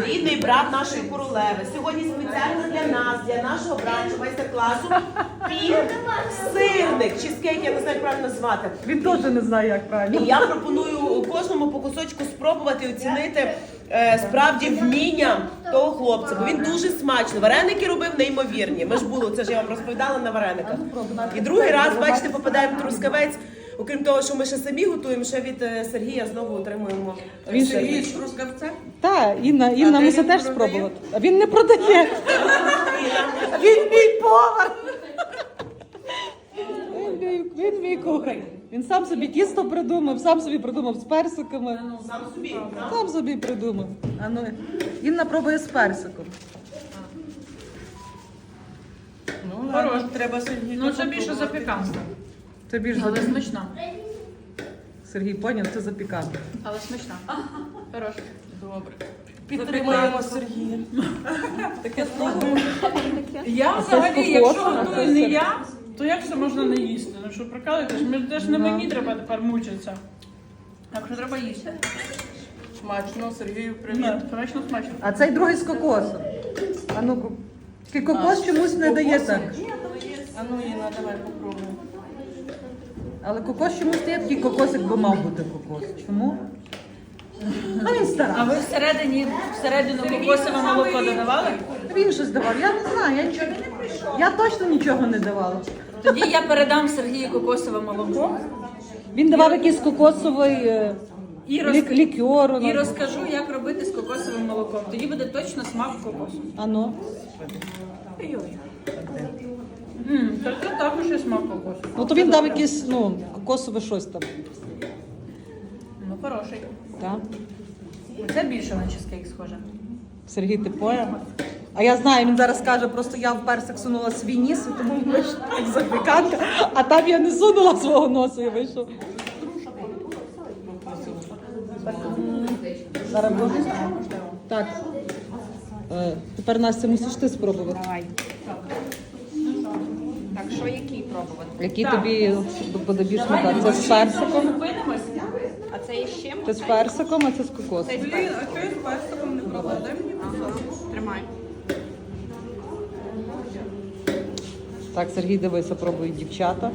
рідний брат нашої королеви. Сьогодні спеціально для нас, для нашого бранчу майстер-класу пів сирник, чизкейк, я не знаю, як правильно назвати. Він теж не знає, як І правильно. я пропоную кожному по кусочку спробувати оцінити е, справді вміння того хлопця, бо він дуже смачно. Вареники робив неймовірні. Ми ж було, це ж я вам розповідала на варениках. І другий раз, бачите, попадаємо в трускавець. Окрім того, що ми ще самі готуємо, ще від е, Сергія знову отримуємо. е, Він. Сергій Трускавця? Так, Інна, Інна де мусить він теж продає? спробувати. А він не продає. Він мій повар. Він мій, він мій кухар. Він сам собі тісто придумав, сам собі придумав з персиками. Сам собі. Сам собі придумав. А ну, Інна пробує з персиком. Ну, ладно, треба Сергій. Ну це більше запіканка, Це більш але смачна. Сергій поняв, це запіканка. Але смачна. Хороша. Добре. Підтримуємо Сергія. Таке слово. Я взагалі, якщо готую не я, то як це можна не їсти? Ну що прикалуєтесь? Ми теж не мені треба тепер мучитися. Так що треба їсти. Смачно, Сергію, привіт. Ні, смачно смачно. А цей другий з кокосом. А ну, ку- тільки кокос чомусь не дає так. А ну, Інна, давай попробуємо. Але кокос чомусь дає такий кокосик, бо мав бути кокос. Чому? А він А ви всередині всередину кокосове молоко додавали? Він щось давав. Я не знаю. Я, нічого... я точно нічого не давала. Тоді я передам Сергію кокосове молоко Він давав якийсь кокосовий е, і, роз... лік- лікьор. і розкажу, як робити з кокосовим молоком. Тоді буде точно смак кокосу. А ну. Так це також є смак кокосу. Ну то він дав якийсь, ну, кокосове щось там. Ну, хороший. Так? Це більше на чизкейк схоже. Сергій ти поняв? А я знаю, він зараз каже, просто я в персик сунула свій ніс, і тому вийшла як запіканка, а там я не сунула свого носу і вийшов. Зараз буде? Так. Е, Тепер Настя мусиш ти спробувати. Давай. Так, що який пробувати? Тобі буде більш? Це з персиком. Зупинимось. А це чим? Це з персиком, а це з кокосом. Це з Блін, а я з персиком не пробувала? Дай мені Ага. Тримай. Так, Сергій, дивися, пробують дівчата.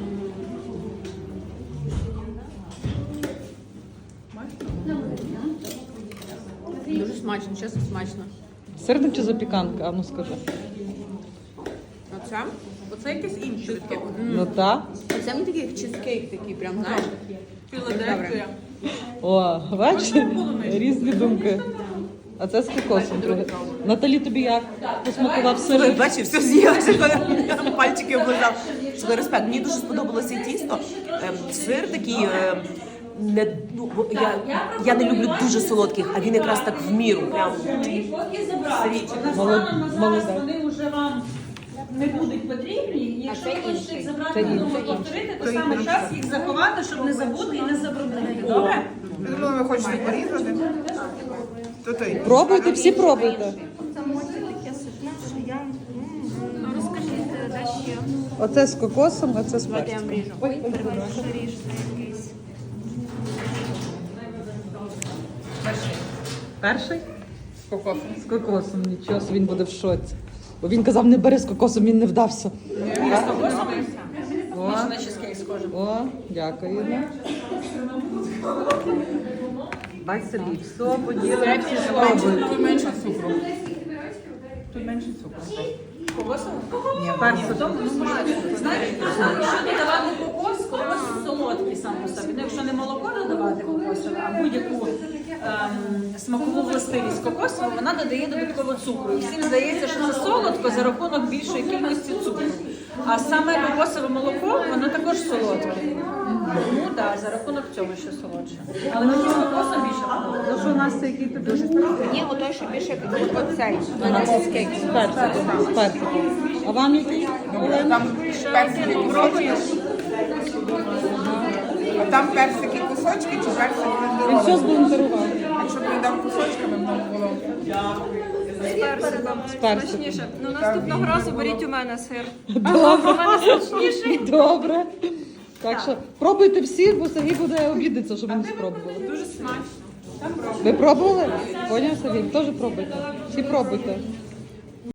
Дуже смачно, чесно смачно. Сирник чи запіканка? А ну скажи. Оце? Оце якийсь інший тип. Ну так. Оце мені такий чизкейк такий, прям, знаєш. Філадельфія. О, бачиш? Різні думки. А це з кокосом. друге. Наталі, тобі як? Посмакував сирник? бачив, все з'їла, я пальчики облизав. Слухай, респект, мені дуже сподобалося тісто. Ем, Сир такий. ем, Не, ну, бо я, я не люблю дуже солодких, а він якраз так в міру. Прям молодець. вони вже вам. Якщо ви хочете їх забрати додому повторити, то саме час їх заховати, щоб не забути і не забруднити. Добре? Я думала, ви хочете порізати. То ти. Пробуйте, всі пробуйте. Розкажіть, де ще? Оце з кокосом, а це з ріжу. Перший? З кокосом. З кокосом, нічого, він буде в шоці. Бо він казав, не бери з кокосом, він не вдався. О, дякую. Бач собі, все поділимо. Тут менше цукру. Тут менше цукру. Кокосове? Ні, Персиком. Знаєте, якщо додавати кокос, кокос солодкий сам по собі. Ну, якщо не молоко додавати кокосове, а будь-яку смакову властивість кокосову, вона додає додатково цукру. І всім здається, що це солодко за рахунок більшої кількості цукру. А саме кокосове молоко, воно також солодке. Тому так, за рахунок цього ще солодше. Але мені з кокосом більше подобається. Ну що, Настя, який тобі? Ні, отой, що більше оцей. На персиком. А вам який? Там персики кусочки. А там персики кусочки чи персики Він все блендеровані? Збалансував. Якщо б дав кусочками, нам було. З персиком. Ну наступного разу беріть у мене сир. Добре. У мене смачніший. Добре. Так що пробуйте всі, бо Сергій буде обідатися, щоб ми не спробували. Дуже смачно. Ви пробували? Поняв Сергій, Теж пробуйте. Всі пробуйте.